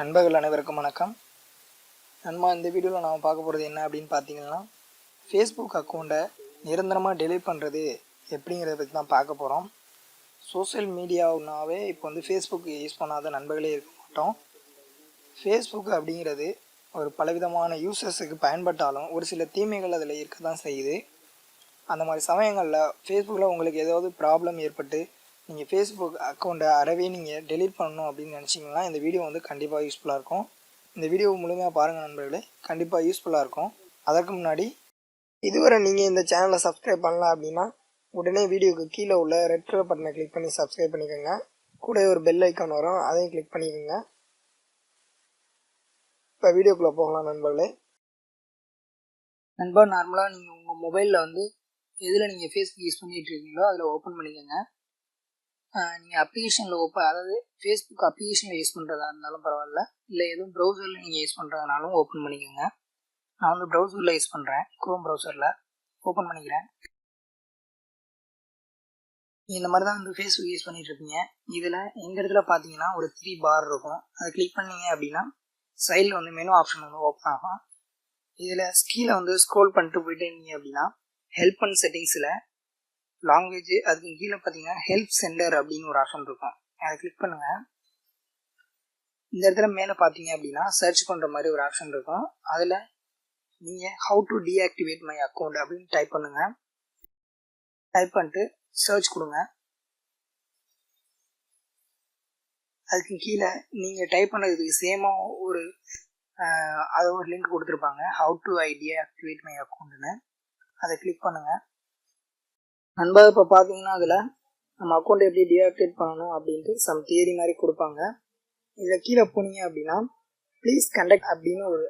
நண்பர்கள் அனைவருக்கும் வணக்கம். நண்பா இந்த வீடியோவில் நாம் பார்க்க போகிறது என்ன அப்படின்னு பார்த்தீங்கன்னா ஃபேஸ்புக் அக்கௌண்ட்டை நிரந்தரமாக டெலீட் பண்ணுறது எப்படிங்கிறத பற்றி தான் பார்க்க போகிறோம் சோஷியல் மீடியாவுனாவே இப்போ வந்து ஃபேஸ்புக் யூஸ் பண்ணாத நண்பர்களே இருக்க மாட்டோம். ஃபேஸ்புக் அப்படிங்கிறது ஒரு பலவிதமான யூசர்ஸுக்கு பயன்பட்டாலும் ஒரு சில தீமைகள் அதில் இருக்க தான் செய்யுது. அந்த மாதிரி சமயங்களில் ஃபேஸ்புக்கில் உங்களுக்கு ஏதாவது ப்ராப்ளம் ஏற்பட்டு நீங்கள் ஃபேஸ்புக் அக்கௌண்ட்டை அறவே நீங்கள் டெலீட் பண்ணணும் அப்படின்னு நினச்சிங்கன்னா இந்த வீடியோ வந்து கண்டிப்பாக யூஸ்ஃபுல்லாக இருக்கும். இந்த வீடியோ முழுமையாக பாருங்கள் நண்பர்களே கண்டிப்பாக யூஸ்ஃபுல்லாக இருக்கும். அதற்கு முன்னாடி இதுவரை நீங்கள் இந்த சேனலை சப்ஸ்கிரைப் பண்ணல அப்படின்னா உடனே வீடியோக்கு கீழே உள்ள ரெட் கலர் பட்டனை கிளிக் பண்ணி சப்ஸ்கிரைப் பண்ணிக்கோங்க. கூட ஒரு பெல் ஐக்கான் வரும் அதையும் கிளிக் பண்ணிக்கோங்க. இப்போ வீடியோக்குள்ளே போகலாம் நண்பர்களே. நண்பா நார்மலாக நீங்கள் உங்கள் மொபைலில் வந்து எதில் நீங்கள் ஃபேஸ்புக் யூஸ் பண்ணிகிட்டு இருக்கீங்களோ அதில் ஓப்பன் பண்ணிக்கோங்க. நீங்கள் அப்ளிகேஷனில் ஓப்பன் அதாவது ஃபேஸ்புக் அப்ளிகேஷனில் யூஸ் பண்ணுறதா இருந்தாலும் பரவாயில்ல. இல்லை எதுவும் ப்ரௌசரில் நீங்கள் யூஸ் பண்ணுறதுனாலும் ஓப்பன் பண்ணிக்கோங்க. நான் வந்து ப்ரௌசரில் யூஸ் பண்ணுறேன் க்ரோம் ப்ரௌசரில் ஓப்பன் பண்ணிக்கிறேன். இந்த மாதிரி தான் வந்து ஃபேஸ்புக் யூஸ் பண்ணிகிட்ருப்பீங்க இதில் எங்கள் இடத்துல பார்த்தீங்கன்னா ஒரு த்ரீ பார் இருக்கும். அதை கிளிக் பண்ணீங்க அப்படின்னா சைடில் வந்து மெனு ஆப்ஷன் வந்து ஓப்பன் ஆகும். இதில் கீழே வந்து ஸ்க்ரோல் பண்ணிட்டு போயிட்டே இருந்தீங்க அப்படின்னா ஹெல்ப் அண்ட் செட்டிங்ஸில் லாங்குவேஜ் அதுக்கு கீழே பார்த்தீங்கன்னா ஹெல்ப் சென்டர் அப்படின்னு ஒரு ஆப்ஷன் இருக்கும். அதை கிளிக் பண்ணுங்கள் இந்த இடத்துல மேலே பார்த்தீங்க அப்படின்னா சர்ச் பண்ணுற மாதிரி ஒரு ஆப்ஷன் இருக்கும். அதில் நீங்கள் how to deactivate my account அப்படின்னு டைப் பண்ணுங்கள் டைப் பண்ணிட்டு சர்ச் கொடுங்க. அதுக்கு கீழே நீங்கள் டைப் பண்ணுறதுக்கு சேமாக ஒரு அதை ஒரு லிங்க் கொடுத்துருப்பாங்க. How to idea activate my அக்கௌண்ட்னு அதை கிளிக் பண்ணுங்கள் நண்பா இப்போ பார்த்தீங்கன்னா அதில் நம்ம அக்கௌண்ட் எப்படி டீஆக்டிவேட் பண்ணணும் அப்படின்ட்டு சம் தியரி மாதிரி கொடுப்பாங்க. இதில் கீழே போனீங்க அப்படின்னா ப்ளீஸ் கண்டக்ட் அப்படின்னு ஒரு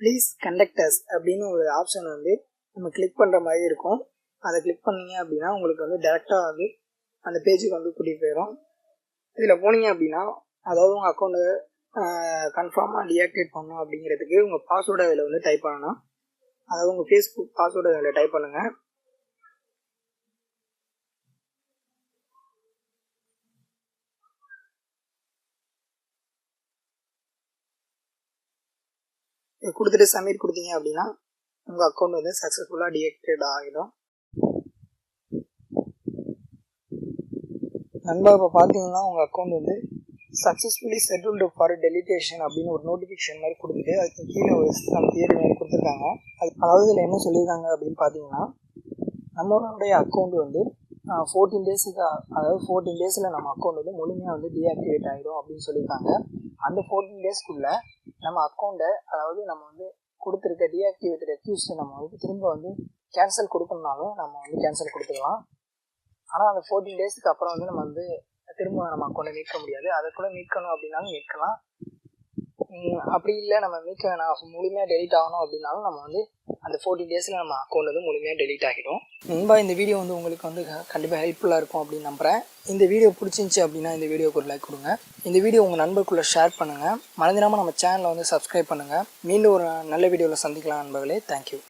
ப்ளீஸ் கண்டக்டர்ஸ் அப்படின்னு ஒரு ஆப்ஷன் வந்து நம்ம கிளிக் பண்ணுற மாதிரி இருக்கும். அதை கிளிக் பண்ணீங்க அப்படின்னா உங்களுக்கு வந்து டேரெக்டாக வந்து அந்த பேஜுக்கு வந்து கூட்டிகிட்டு போயிடும் இதில் போனீங்க அப்படின்னா அதாவது உங்கள் அக்கௌண்ட்டை கன்ஃபார்மாக டிஆக்டிவேட் பண்ணணும் அப்படிங்கிறதுக்கு உங்கள் பாஸ்வேர்டை அதில் வந்து டைப் பண்ணணும் அதாவது உங்கள் ஃபேஸ்புக் பாஸ்வேர்டை அதில் டைப் பண்ணுங்கள் கொடுத்துட்டு சப்மிட் கொடுத்தீங்க அப்படின்னா உங்கள் அக்கௌண்ட் வந்து சக்ஸஸ்ஃபுல்லாக டிஆக்டிவேட் ஆகிடும் நண்பா இப்போ பார்த்தீங்கன்னா உங்கள் அக்கௌண்ட் வந்து சக்ஸஸ்ஃபுல்லி செட்டில்டு ஃபார் டெலிட்டேஷன் அப்படின்னு ஒரு நோட்டிஃபிகேஷன் மாதிரி கொடுத்துட்டு அதுக்கு கீழே ஒரு சிஸ்டம் தியரி மாதிரி கொடுத்துருக்காங்க. அது அதாவது இதில் என்ன சொல்லியிருக்காங்க அப்படின்னு பார்த்தீங்கன்னா நம்மளுடைய அக்கௌண்ட் வந்து ஃபோர்டீன் டேஸுக்கு அதாவது ஃபோர்டீன் டேஸில் நம்ம அக்கௌண்ட் வந்து முழுமையாக வந்து டீஆக்டிவேட் ஆகிடும் அப்படின்னு சொல்லியிருக்காங்க. அந்த ஃபோர்டீன் டேஸ்க்குள்ளே நம்ம அக்கௌண்ட்டை அதாவது நம்ம வந்து கொடுத்துருக்க டீஆக்டிவேட் ரெக்யூஸ்ட் நம்ம வந்து திரும்ப வந்து கேன்சல் கொடுக்கணுனாலும் நம்ம வந்து கேன்சல் கொடுத்துக்கலாம். ஆனால் அந்த ஃபோர்டீன் டேஸ்க்கு அப்புறம் வந்து நம்ம வந்து திரும்ப நம்ம அக்கௌண்ட்டை மீட்க முடியாது. அதை கூட மீட்கணும் அப்படின்னாலும் மீட்கலாம். அப்படி இல்லை நம்ம மீட்க வேணாம். முழுமையாக டெலிட் ஆகணும் அப்படின்னாலும் நம்ம வந்து அந்த ஃபோர்டீன் டேஸில் நம்ம அக்கௌண்ட் வந்து முழுமையாக டெலிட் ஆகிடும். நண்பா இந்த வீடியோ வந்து உங்களுக்கு வந்து கண்டிப்பாக ஹெல்ப்ஃபுல்லாக இருக்கும் அப்படின்னு நம்புகிறேன் இந்த வீடியோ பிடிச்சிருந்துச்சி அப்படின்னா இந்த வீடியோக்கு ஒரு லைக் கொடுங்க. இந்த வீடியோ உங்கள் நண்பருக்குள்ளே ஷேர் பண்ணுங்கள் மறந்துடாமல் நம்ம சேனலை வந்து சப்ஸ்கிரைப் பண்ணுங்கள் மீண்டும் ஒரு நல்ல வீடியோவில் சந்திக்கலாம் நண்பர்களே. தேங்க்யூ